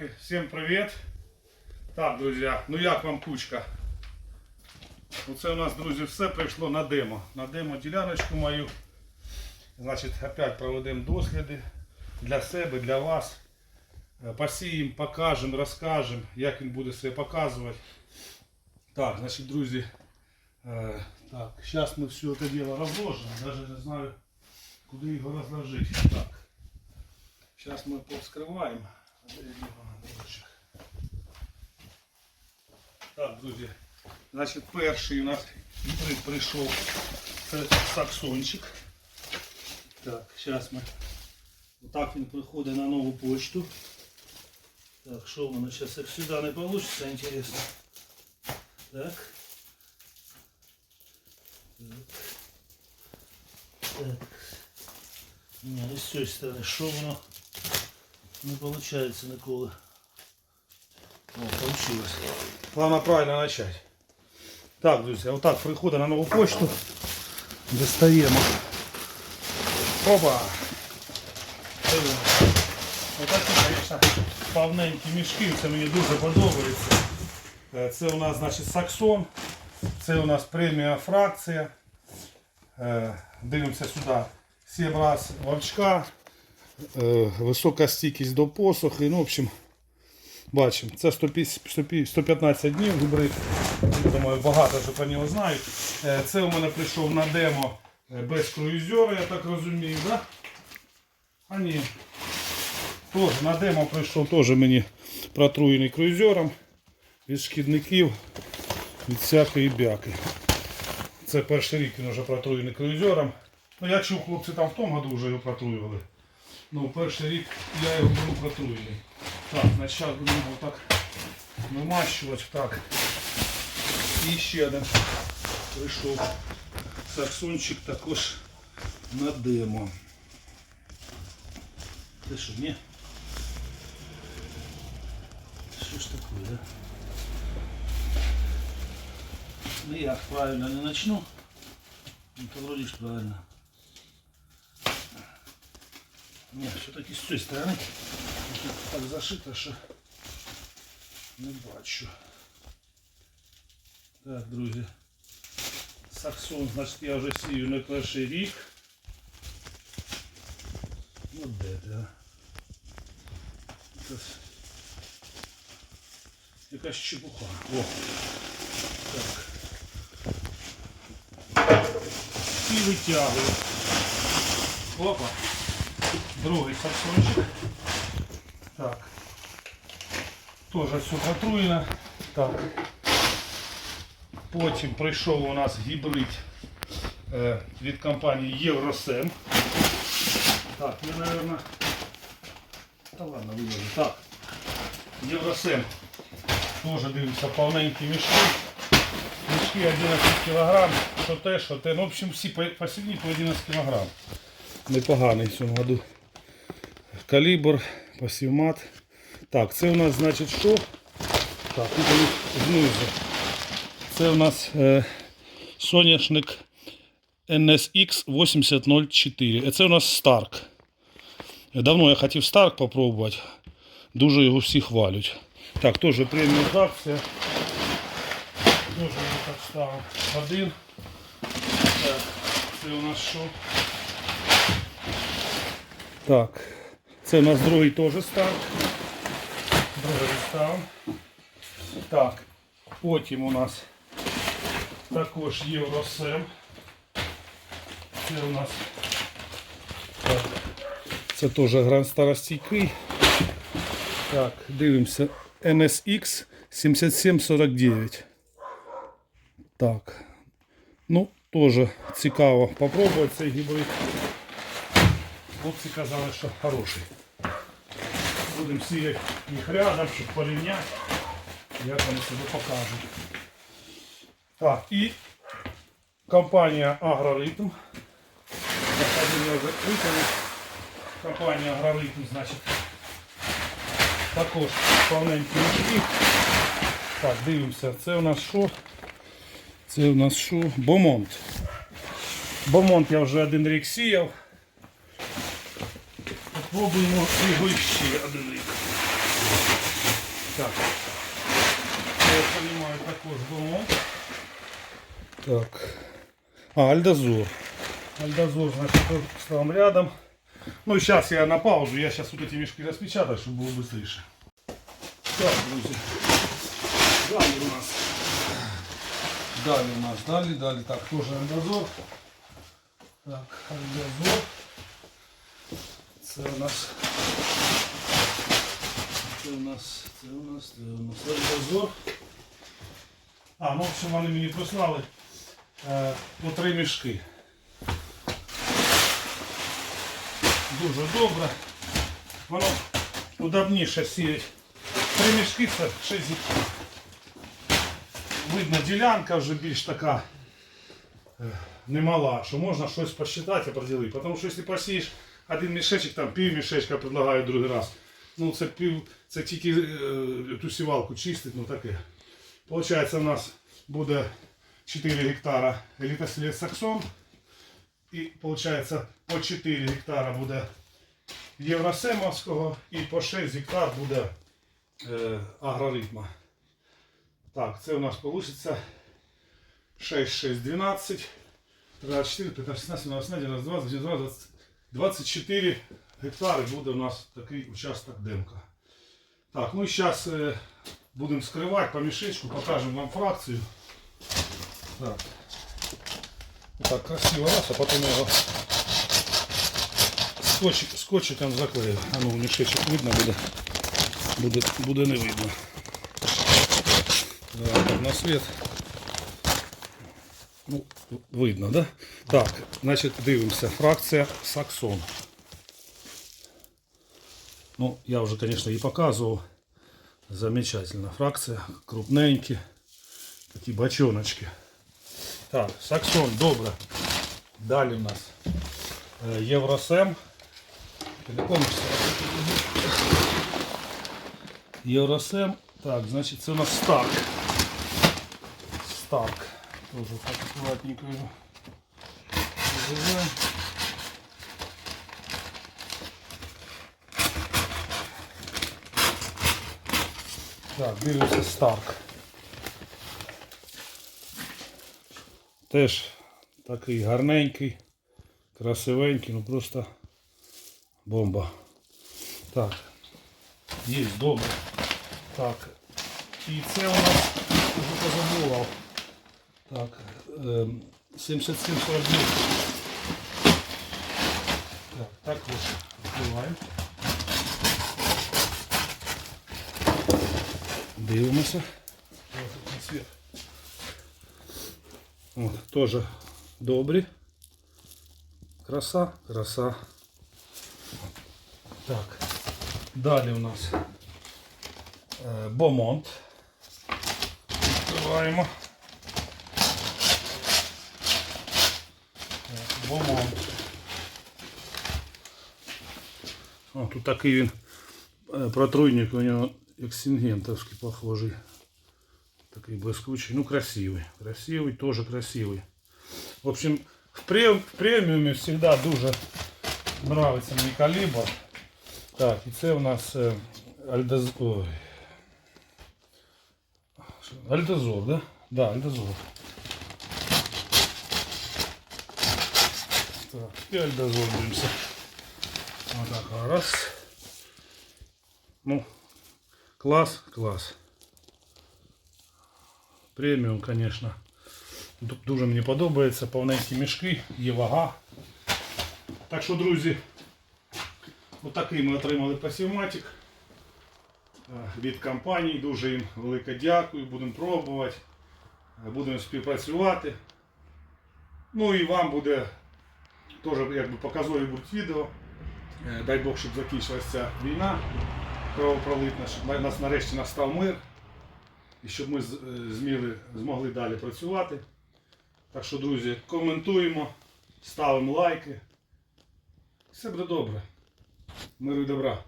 Друзяки, всім привіт! Так, друзі, ну як вам кучка? Оце у нас, друзі, все прийшло на демо. На демо діляночку мою. Значить, опять проведемо досліди для себе, для вас. Е, Посіємо, покажемо, розкажемо, як він буде себе показувати. Так, значить, друзі, е, так, зараз ми все це діло розложимо. Навіть не знаю, куди його розложити. Так. Сейчас мы повскриваємо. Так, друзі. Значить, перший у нас гібрид прийшов. Це саксончик. Так, зараз ми. Отак він приходить на нову почту. Так, що воно зараз як сюди не вийде, інтересно. Так. Так. Так. І з цієї сторони, що воно не виходить ніколи. О, получилось. Главное правильно начать. Так, друзі, отак приходить на нову почту. Достаємо. Опа! Дивимо. Отакі, звісно, повненькі мішки, це мені дуже подобається. Е, Це у нас, значить, саксон. Це у нас премія фракція. Е, Дивимося сюди. 7 раз вовчка, е, висока стійкість до посухи. Ну, в общем, бачимо. Це 150 150 115 днів гібрид. Думаю, багато вже про нього знають. Е, Це у мене прийшов на демо е, без круїзера, я так розумію, да? А ні. Тож, на демо прийшов теж мені протруєний круїзером від шкідників, від всякої бяки. Це перший рік він вже протруєний круїзером. Ну я чув, хлопці там в тому году вже його протруювали. Ну, перший рік я його беру протруєний. Так, значить, будемо його так намащувати. Так. І ще один прийшов саксончик також на демо. Це що, ні? Що ж таке, да? Ну як правильно не начну, ну, то вроде ж правильно. Ні, все-таки цієї сторони тут так зашито, що не бачу. Так, друзі. Саксон, значить, я вже сію не перший рік. Ну де а? Якась, якась чепуха. О. Так. І витягую. Опа. Другий саксончик. Так. Тоже все протруєно. Так. Потім прийшов у нас гібрид е, від компанії Євросем. Так, я, наверное... Та ладно, виложу. Так. Євросем. Тоже дивимося повненькі мішки. Мішки 11 кг. Що те, що те. Ну, в общем, всі посівні по 11 кг. Непоганий в цьому году. Калібр, пасівмат. Так, це у нас значить що? Так, тут знизу. Це у нас е, соняшник NSX 8004. Це у нас Stark. Давно я хотів Stark попробувати. Дуже його всі хвалять. Так, теж преміум акція. Теж я так ставив. Один. Так, це у нас що? Так, це у нас другий теж став. Другий став. Так, потім у нас також Євросем. Це у нас так, це теж гран старостійкий. Так, дивимося. NSX 7749. Так. Ну, теж цікаво попробувати цей гібрид. Хлопці казали, що хороший. Будемо сіяти їх рядом, щоб порівняти, як вони себе покажуть. Так, і компанія Агроритм. Компанія Агроритм, значить, також повненькі мішки. Так, дивимося, це у нас що? Це у нас що? Бомонт. Бомонт я вже один рік сіяв. Попробуємо його ще один рік. Так. Я розумію також дома. Так. А, Альдозор. Альдозор, значит, тут ставим рядом. Ну, сейчас я на паузу, я сейчас вот эти мешки распечатаю, чтобы было быстрее. Так, друзья. Далі у нас. Далі у нас, далі, далі. Так, тоже альдозор. Так, альдозор. Це у нас. Це у нас, це у нас, це у нас альдозор. А, ну, в общем, вони мені прислали е, по три мішки. Дуже добре. Воно удобніше сіять. Три мішки це 6 гектар. Видно, ділянка вже більш така е, немала, що можна щось посчитати і поділити. Тому що якщо посієш один мішечок, там пів мішечка предлагають другий раз. Ну це пів, це тільки е, ту сівалку чистить, ну таке. Получається у нас буде 4 гектара елітослід. І получається по 4 гектара буде Євросемовського і по 6 гектар буде е, агроритма. Так, це у нас вийде 6, 6, 12, 34, 15, 16, 17, 19, 20, 22, 20, 24 гектари буде у нас такий участок демка. Так, ну і зараз е, будемо скривати по мішечку, покажемо вам фракцію. Так. Так, красиво раз, а потом я его скотч, скотчиком заклею. А ну, мішечок видно буде. Буде, буде не видно. Так на світ. Ну, видно, да? Так, значить, дивимося. Фракція Саксон. Ну, я вже, звісно, її показував. Замечательна фракція. Крупненькі. Такі бочоночки. Так, Саксон, добре. Далі в нас е, Євросем. Євросем. Так, значить це у нас Старк. Старк. Тоже так аккуратненько його. Так, дивимося Старк. Теж такий гарненький, красивенький, ну просто бомба. Так, є, добре. Так. І це у нас вже позабував. Так, ем, 7749. Так, також відкриваємо. Дивимося. Ось тут на світ. От, тоже добрі. Краса, краса. Так. Далі у нас е, Бомонт. Відкриваємо. Так, Бомонт. О, тут такий він е, протруйник у нього як сингентовський похожий. Такий блискучий. Ну, красивый. Красивый, тоже красивый. В общем, в, прем, в преміумі всегда дуже нравится мені калібр. Так, і це у нас е, Альдоз... Ой. Що? Альдозор, да? Да, Альдозор. Так, і Альдозор дивимося. Отак, раз. Ну, клас, клас. Преміум, звісно. Ду- Дуже мені подобається. Повненькі мішки, є вага. Так що, друзі, отакий ми отримали пасівматик е, від компанії. Дуже їм велике дякую. Будемо пробувати. е, Будемо співпрацювати. Ну і вам буде теж якби показові будуть відео. Е, Дай Бог, щоб закінчилася ця війна кровопролитна, щоб на- нас нарешті настав мир і щоб ми е, зміли, змогли далі працювати. Так що, друзі, коментуємо, ставимо лайки. Все буде добре. Миру і добра.